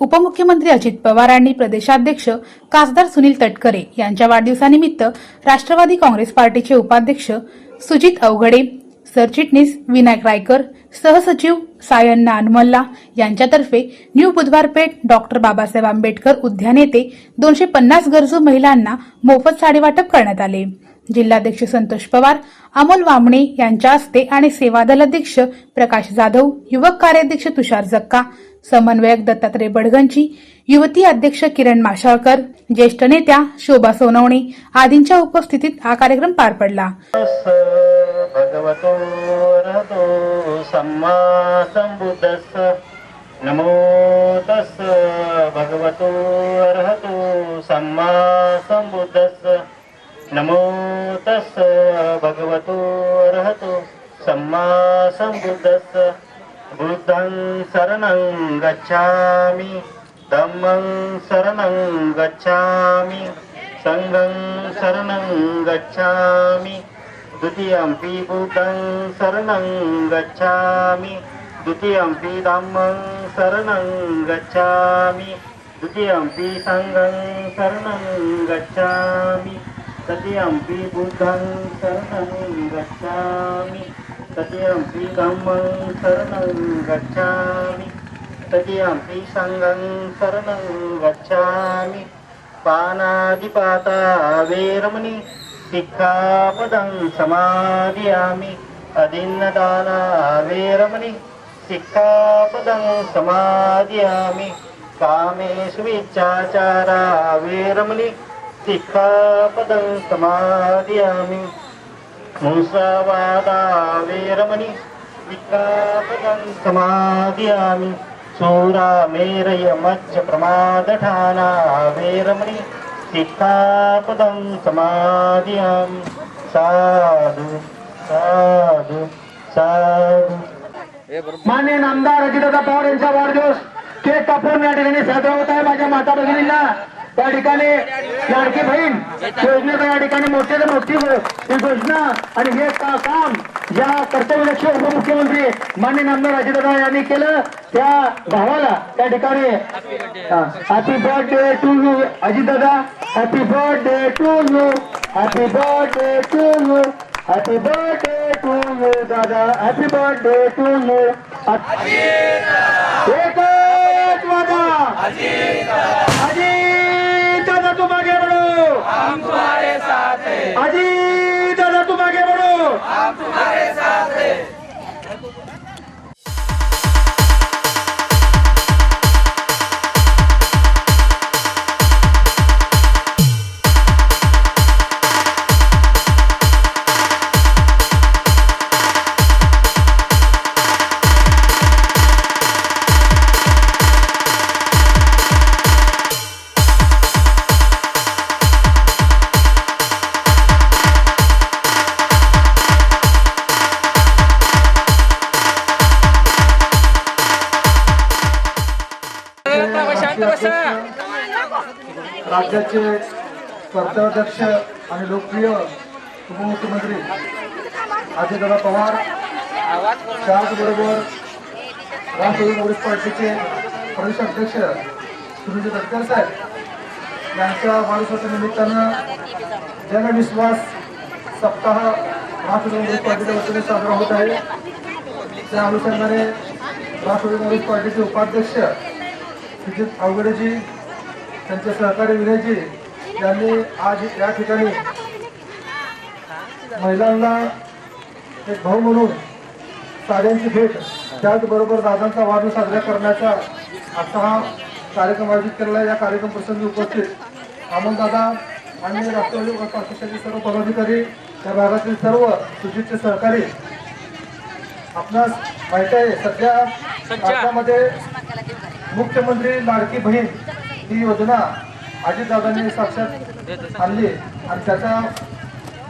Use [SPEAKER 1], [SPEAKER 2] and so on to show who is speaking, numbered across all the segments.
[SPEAKER 1] उपमुख्यमंत्री अजित पवार आणि प्रदेशाध्यक्ष खासदार सुनील तटकरे यांच्या वाढदिवसानिमित्त राष्ट्रवादी काँग्रेस पार्टीचे उपाध्यक्ष सुजित अवघडे सरचिटणीस विनायक रायकर सहसचिव सायन नानमल्ला यांच्यातर्फे न्यू बुधवारपेठ डॉक्टर बाबासाहेब आंबेडकर उद्यान येथे दोनशे पन्नास गरजू महिलांना मोफत साडी वाटप करण्यात आले. जिल्हाध्यक्ष संतोष पवार अमोल वामणे यांच्या हस्ते आणि सेवादल अध्यक्ष प्रकाश जाधव युवक कार्याध्यक्ष तुषार जक्का समन्वयक दत्तात्रय बडगंची युवती अध्यक्ष किरण माशाळकर ज्येष्ठ नेत्या शोभा सोनवणे आदींच्या उपस्थितीत हा कार्यक्रम पार पडला.
[SPEAKER 2] नमो तस् भगवतो अर्हतो सम्मा सम्बुद्धस्स. नमो तस् भगवतो रहतो सम्मा सम्बुद्धस्स। बुद्धं शरणं गच्छामि धम्मं शरणं गच्छामि सङ्गं शरणं गच्छामि द्वितीयम्पि बुद्धं शरणं गच्छामि द्वितीयम्पि धम्मं शरणं गच्छामि द्वितीयम्पि सङ्गं शरणं गच्छामि तृतीयम्पि बुद्धं शरणं गच्छामि। तृतीयम्पि धम्मं शरणं गच्छामि। तृतीयम्पि सङ्गं शरणं गच्छामि। पानादिपाता वेरमणि सिक्खापदं समादयामि। अदिन्नदाना वेरमणि सिक्खापदं समादयामि। कामेषु विच्छाचारा वेरमणि सिक्खापदं समादयामि मुसावादा वेरमणि सिक्खापदं समादयामि चोरा मेरय मच्च प्रमादठाना वेरमणि सिक्खापदं समादयामि साधु साधु साधु।
[SPEAKER 3] मान्य नामदार अजितदादा पवार यांचा वाढदिवस केक कापून या ठिकाणी साजरा होत आहे. माझ्या माता भगिनींना त्या ठिकाणी लाडकी बहीण योजनेचा या ठिकाणी मोठे तर मोठी हो- ही घोषणा आणि हे काम या कर्तव्यदक्ष उपमुख्यमंत्री मान्य नामदार अजितदादा यांनी केलं. त्या भावाला त्या ठिकाणी happy birthday to you Ajitdada happy birthday to you happy birthday to you happy birthday to you दादा. हॅपी बर्थडे टू यू एकच वादा. अजीत हम तुम्हारे साथ हैं अजीत दादा तुम आगे बढ़ो.
[SPEAKER 4] राज्याचे कर्तव्यदक्ष आणि लोकप्रिय उपमुख्यमंत्री अजितदादा पवार त्याचबरोबर राष्ट्रवादी काँग्रेस पार्टीचे प्रदेश अध्यक्ष सुनील तटकर साहेब. यांच्या वाढदिवसाच्या निमित्तानं जनविश्वास सप्ताह राष्ट्रवादी काँग्रेस पार्टीच्या वतीने साजरा होत आहे. त्या अनुषंगाने राष्ट्रवादी काँग्रेस पार्टीचे उपाध्यक्ष सुजित अवघडेजी त्यांचे सहकारी विनयजी यांनी आज या ठिकाणी महिलांना एक भाऊ म्हणून साड्यांची भेट त्याचबरोबर दादांचा वाढदिवस साजरा करण्याचा आजचा हा कार्यक्रम आयोजित केलेला या कार्यक्रम प्रसंगी उपस्थित अमोल दादा आणि राष्ट्रवादी पक्षाचे सर्व पदाधिकारी या भागातील सर्व सुजितचे सहकारी. आपणास माहिती आहे सध्या. राज्यामध्ये मुख्यमंत्री लाडकी बहीण ही योजना अजितदादांनी साक्षात आणली. आणि त्याचा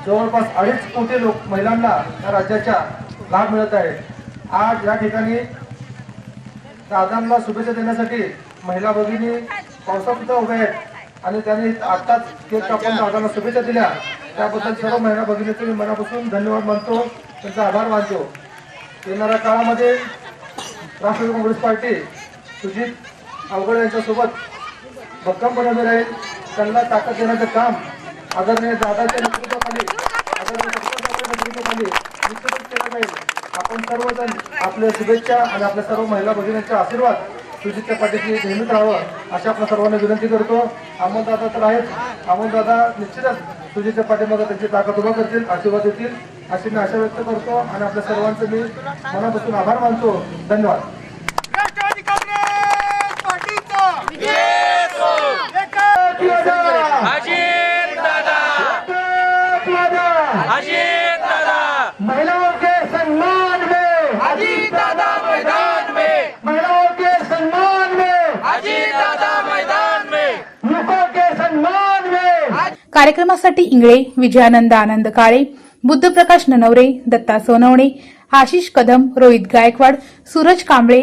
[SPEAKER 4] जवळपास अडीच कोटी लोक महिलांना या राज्याच्या लाभ मिळत आहे. आज या ठिकाणी दादांना शुभेच्छा देण्यासाठी महिला भगिनी पावसात सुद्धा उभ्या आहेत. आणि त्यांनी आत्ताच केक कापून दादांना शुभेच्छा दिल्या. त्याबद्दल सर्व महिला भगिनीचे मी मनापासून धन्यवाद मानतो. त्यांचा आभार मानतो. येणाऱ्या काळामध्ये राष्ट्रवादी काँग्रेस पार्टी सुजित अवघड यांच्यासोबत भक्कमपणे उभी राहील. त्यांना ताकद देण्याचं काम आदरणीय दादाच्या नेतृत्वाखाली आदरणीय सरपंचाच्या नेतृत्वाखाली निश्चितच केलं जाईल. आपण सर्वजण आपल्या शुभेच्छा आणि आपल्या सर्व महिला भगिनींचा आशीर्वाद सुजितच्या पाठीशी नेहमीच राहावं अशा आपल्या सर्वांना विनंती करतो. अमोलदादा तर आहेत. अमोलदादा निश्चितच सुजितच्या पाठीमध्ये त्यांची ताकद उभा करतील आशीर्वाद देतील. अशी मी आशा व्यक्त करतो आणि आपल्या सर्वांचे मी मनापासून आभार मानतो. धन्यवाद
[SPEAKER 3] राष्ट्रवादी काँग्रेस पार्टीचा
[SPEAKER 5] अजित दादा अजित दादा
[SPEAKER 3] महिलाओं के सम्मान में
[SPEAKER 5] दादा मैदान में
[SPEAKER 3] महिलाओं के सम्मान में
[SPEAKER 5] दादा मैदान में
[SPEAKER 3] युवकों के सम्मान में
[SPEAKER 1] कार्यक्रमासाठी इंगळे विजयानंद आनंद काळे बुद्धप्रकाश ननवरे दत्ता सोनवणे आशिष कदम रोहित गायकवाड सूरज कांबळे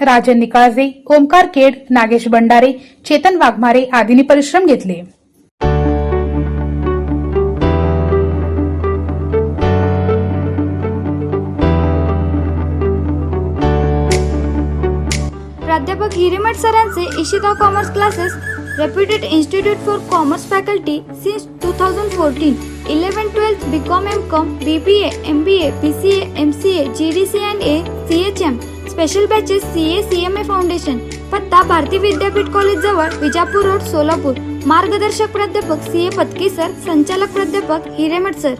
[SPEAKER 1] राजन निकाळजे ओमकार केड नागेश भंडारे चेतन वाघमारे आदींनी परिश्रम घेतले.
[SPEAKER 6] प्राध्यापक Hiremath सरांचे Ishita commerce classes reputed institute for commerce faculty since two thousand fourteen eleven twelfth B com M com B B A M B A B C A M C A G D C and A C H M special batches C A C M A foundation पत्ता भारती विद्यापीठ college जवळ Vijapur road Solapur. मार्गदर्शक प्राध्यापक C ए Patki sir संचालक प्राध्यापक Hiremath sir